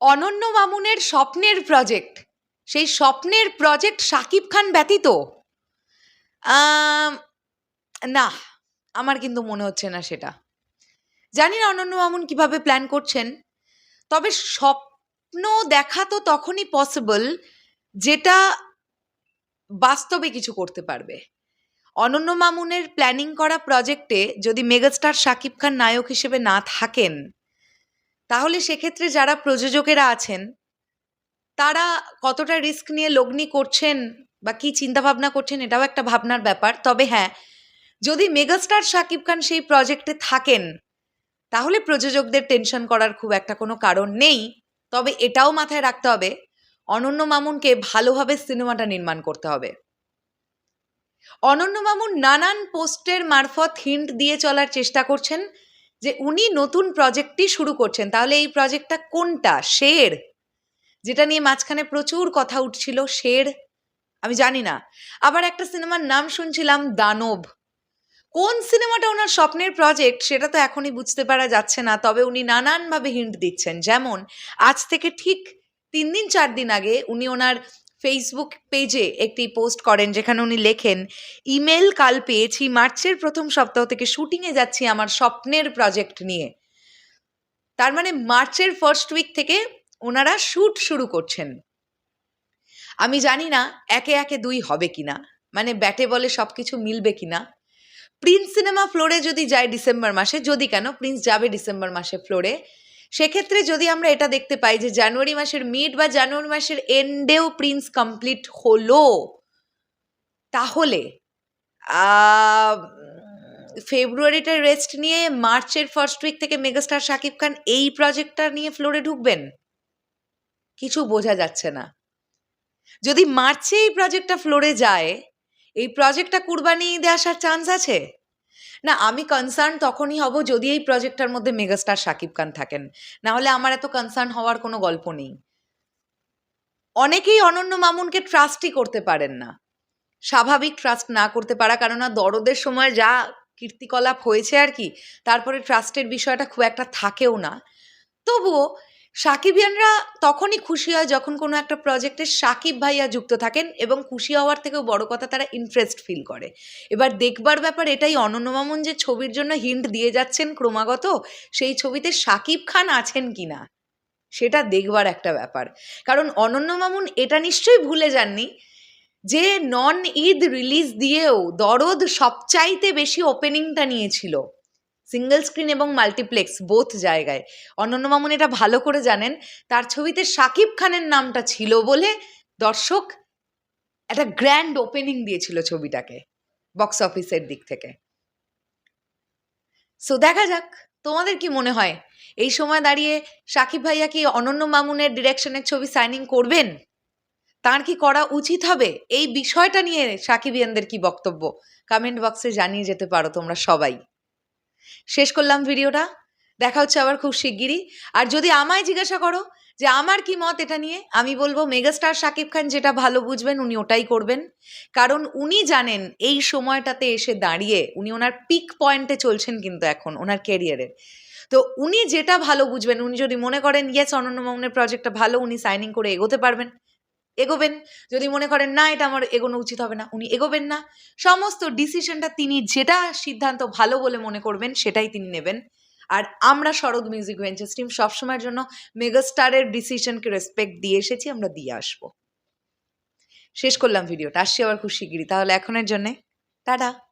অনন্য মামুনের স্বপ্নের প্রজেক্ট সেই স্বপ্নের প্রজেক্ট শাকিব খান ব্যতীত না, আমার কিন্তু মনে হচ্ছে না সেটা। জানি না অনন্য মামুন কীভাবে প্ল্যান করছেন, তবে স্বপ্ন দেখা তো তখনই পসিবল যেটা বাস্তবে কিছু করতে পারবে। অনন্য মামুনের প্ল্যানিং করা প্রজেক্টে যদি মেগাস্টার শাকিব খান নায়ক হিসেবে না থাকেন তাহলে সেক্ষেত্রে যারা প্রযোজকেরা আছেন, তারা কতটা রিস্ক নিয়ে লগ্নি করছেন বা কী চিন্তাভাবনা করছেন এটাও একটা ভাবনার ব্যাপার। তবে হ্যাঁ যদি মেগাস্টার শাকিব খান সেই প্রজেক্টে থাকেন, তাহলে প্রযোজকদের টেনশন করার খুব একটা কোনো কারণ নেই। তবে এটাও মাথায় রাখতে হবে, অনন্য মামুনকে ভালোভাবে সিনেমাটা নির্মাণ করতে হবে। অনন্য মামুন নানান পোস্টের মারফত হিন্ট দিয়ে চলার চেষ্টা করছেন যে উনি নতুন প্রজেক্টটি শুরু করছেন, তাহলে এই প্রজেক্টটা কোনটা? শের। যেটা নিয়ে মাঝখানে প্রচুর কথা উঠছিল, শের। আমি জানি না। আবার একটা সিনেমার নাম শুনছিলাম, দানব। কোন সিনেমাটা ওনার স্বপ্নের প্রজেক্ট সেটা তো এখনই বুঝতে পারা যাচ্ছে না, তবে উনি নানানভাবে হিন্ট দিচ্ছেন। যেমন, আজ থেকে ঠিক তিন দিন, চার দিন আগে উনি ওনার ফেসবুক পেজে একটি পোস্ট করেন, যেখানে উনি লেখেন ইমেল কাল পেয়েছি, মার্চের প্রথম সপ্তাহ থেকে শুটিংয়ে যাচ্ছি আমার স্বপ্নের প্রজেক্ট নিয়ে। তার মানে মার্চের ফার্স্ট উইক থেকে ওনারা শ্যুট শুরু করছেন। আমি জানি না একে একে দুই হবে কিনা মানে ব্যাটে বলে সব কিছু মিলবে কিনা। প্রিন্স সিনেমা ফ্লোরে যদি যায় ডিসেম্বর মাসে, যদি কেন প্রিন্স যাবে ডিসেম্বর মাসে ফ্লোরে সেক্ষেত্রে যদি আমরা এটা দেখতে পাই যে জানুয়ারি মাসের মিড বা জানুয়ারি মাসের এন্ডেও প্রিন্স কমপ্লিট হলো, তাহলে ফেব্রুয়ারিটা রেস্ট নিয়ে মার্চের ফার্স্ট উইক থেকে মেগাস্টার শাকিব খান এই প্রজেক্টটা নিয়ে ফ্লোরে ঢুকবেন? কিছু বোঝা যাচ্ছে না। যদি মার্চে এই প্রজেক্টটা ফ্লোরে যায়, এই প্রজেক্টটা কুরবানি ঈদে আসার চান্স আছে? না, আমি কনসার্ন তখনই হব যদি এই প্রজেক্টটার মধ্যে মেগাস্টার শাকিব খান থাকেন। না হলে আমার এত কনসার্ন হওয়ার কোনো গল্প নেই। অনেকেই অনন্য মামুনকে ট্রাস্টই করতে পারেন না। স্বাভাবিক ট্রাস্ট না করতে পারা কারণ না দরদের সময় যা কীর্তিকলাপ হয়েছে আর কি, তারপরে ট্রাস্টের বিষয়টা খুব একটা থাকেও না। তবুও সাকিবিয়ানরা তখনই খুশি হয় যখন কোনো একটা প্রজেক্টে সাকিব ভাইয়া যুক্ত থাকেন এবং খুশি হওয়ার থেকেও বড় কথা তারা ইন্টারেস্ট ফিল করে। এবার দেখবার ব্যাপার এটাই, অনন্য যে ছবির জন্য হিন্ট দিয়ে যাচ্ছেন ক্রমাগত, সেই ছবিতে সাকিব খান আছেন কিনা, সেটা দেখবার একটা ব্যাপার। কারণ অনন্য মামুন এটা নিশ্চয়ই ভুলে যাননি যে নন ঈদ রিলিজ দিয়েও দরদ সবচাইতে বেশি ওপেনিংটা নিয়েছিল। সিঙ্গেল স্ক্রিন এবং মাল্টিপ্লেক্স বোথ জায়গায়। অনন্য মামুন এটা ভালো করে জানেন, তার ছবিতে শাকিব খানের নামটা ছিল বলে দর্শক একটা গ্র্যান্ড ওপেনিং দিয়েছিল ছবিটাকে বক্স অফিসের দিক থেকে। সো দেখা যাক, তোমাদের কি মনে হয়? এই সময় দাঁড়িয়ে সাকিব ভাইয়া কি অনন্য মামুনের ডিরেকশনের ছবি সাইনিং করবেন? তার কি করা উচিত হবে? এই বিষয়টা নিয়ে সাকিবিয়ানদের কি বক্তব্য? কমেন্ট বক্সে জানিয়ে যেতে পারো তোমরা সবাই। শেষ করলাম ভিডিওটা। দেখা হচ্ছে আবার খুব শিগগিরই। আর যদি আমায় জিজ্ঞাসা করো যে আমার কি মত এটা নিয়ে, আমি বলব মেগাস্টার শাকিব খান যেটা ভালো বুঝবেন উনি ওটাই করবেন। কারণ উনি জানেন এই সময়টাতে এসে দাঁড়িয়ে উনি ওনার পিক পয়েন্টে চলছেন কিন্তু এখন, ওনার ক্যারিয়ারের তো উনি যেটা ভালো বুঝবেন, উনি যদি মনে করেন ইয়েস অনন্য মামুনের প্রজেক্টটা ভালো, উনি সাইনিং করে এগোতে পারবেন। এগোবেন। যদি মনে করেন, না, এটা আমার এগোনো উচিত হবে না। উনি এগোবেন না। সমস্ত ডিসিশনটা তিনি যেটা সিদ্ধান্ত ভালো বলে মনে করবেন, সেটাই তিনি নেবেন। আর আমরা শরৎ মিউজিক ভেঞ্চার্স টিম সবসময়ের জন্য মেগাস্টারের ডিসিশনকে রেসপেক্ট দিয়ে এসেছি, আমরা দিয়ে আসব। শেষ করলাম ভিডিওটা আসছি আবার খুব শিগগিরি তাহলে এখনের জন্যে, টাটা।